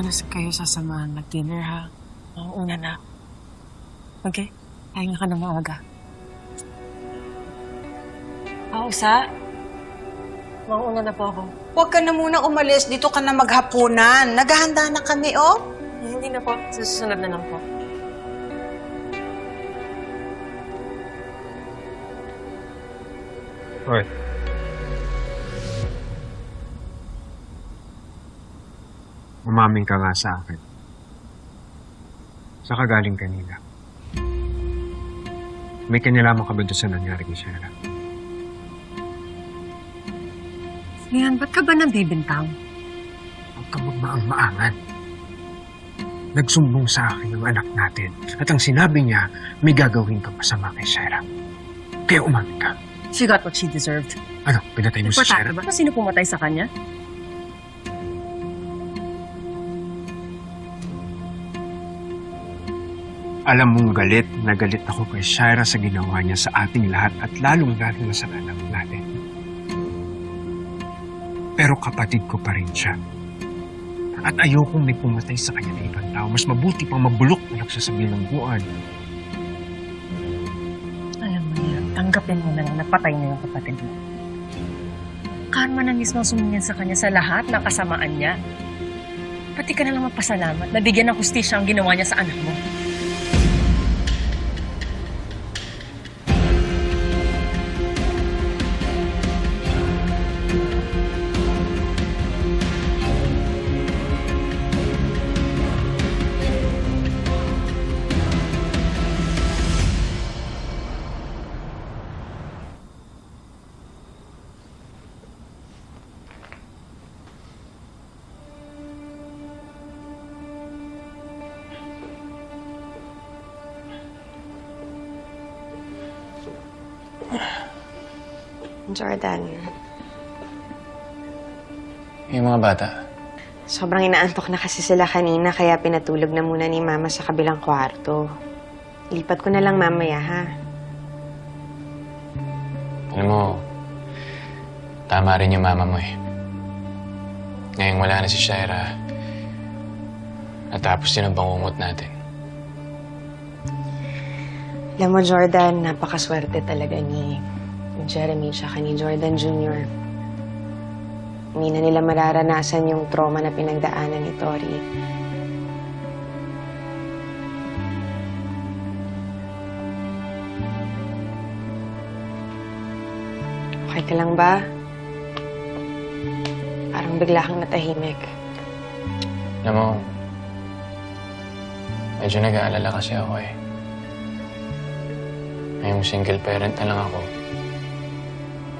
ko na kayo sasamahan mag-dinner, ha? Mauuna na. Okay? Pahinga ka ng maaga. Pausa? Mauuna na po ako. Huwag ka na muna umalis. Dito ka na maghapunan. Naghahanda na kami, oh. Eh, hindi na po. Sa susunod na lang po. Hoy. Umamin ka nga sa akin. Sa kagaling kanina. May kanilaman ka ba doon sa nangyari kay Sarah? Yan, ba't ka ba nabibintang? Huwag ka magmaang-maangan. Nagsumbong sa akin ang anak natin at ang sinabi niya, may gagawin kang masama kay Sarah. Kaya umamin ka. She got what she deserved. Ano, pinatay mo si Importante Sarah? ba? Sino pumatay sa kanya? Alam mong galit na galit ako kay Shaira sa ginawa niya sa ating lahat at lalong-lalo na sa anak natin. Pero kapatid ko pa rin siya. At ayokong may pumatay sa kanya na ibang tao. Mas mabuti pang mabulok na nagsasabihin ng buwan. Alam mo yan, tanggapin mo na lang napatay niya yung kapatid mo. Karma na mismo sumingin sa kanya sa lahat ng kasamaan niya. Pati ka na lang magpasalamat na bigyan ng hustisya ang ginawa niya sa anak mo. Jordan, Yung mga bata, sobrang inaantok na kasi sila kanina kaya pinatulog na muna ni Mama sa kabilang kwarto. Lipat ko na lang mamaya, ha? alam mo, tama rin yung mama mo eh. Ngayong wala na si Shaira, natapos din ang bangungot natin. Alam mo, Jordan, napakaswerte talaga ni Jeremy tsaka ni Jordan Jr. Hindi na nila mararanasan yung trauma na pinagdaanan ni Tori. Okay ka lang ba? Parang bigla kang natahimik. Alam mo, medyo nag-aalala kasi ako eh. Ngayong single parent na lang ako,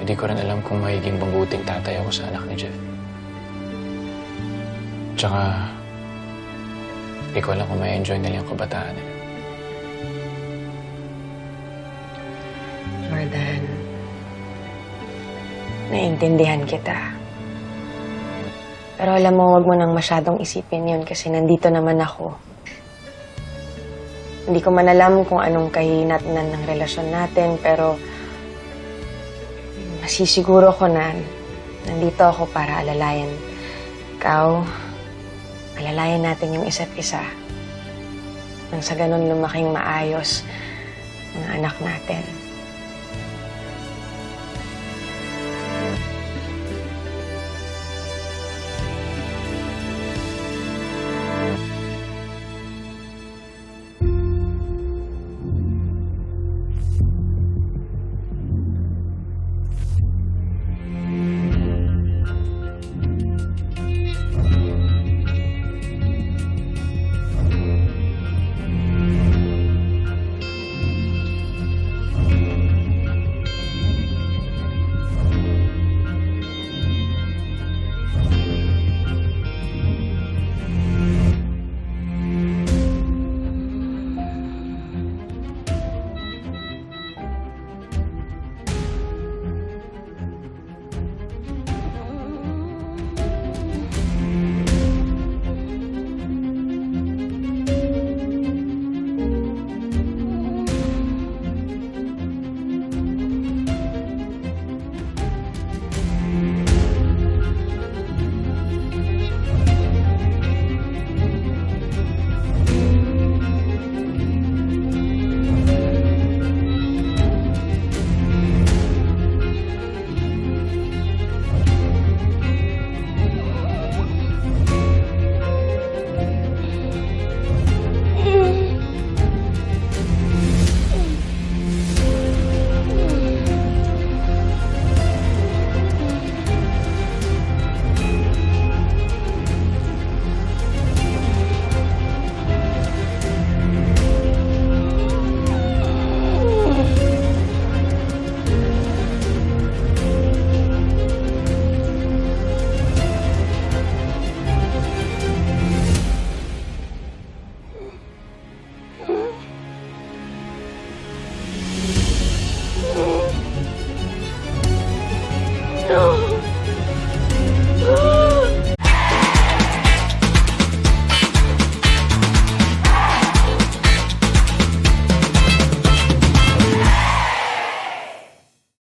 hindi ko rin alam kung magiging mabuting tatay ako sa anak ni Jeff. Tsaka, hindi ko alam kung may enjoy nila yung kabataan nila. Jordan, naiintindihan kita. Pero alam mo, wag mo nang masyadong isipin yun kasi nandito naman ako. Hindi ko man alam kung anong kahinatnan ng relasyon natin, pero masisiguro ko na nandito ako para alalayan ikaw, alalayan natin yung isa't isa. Nang sa ganun lumaking maayos ang anak natin.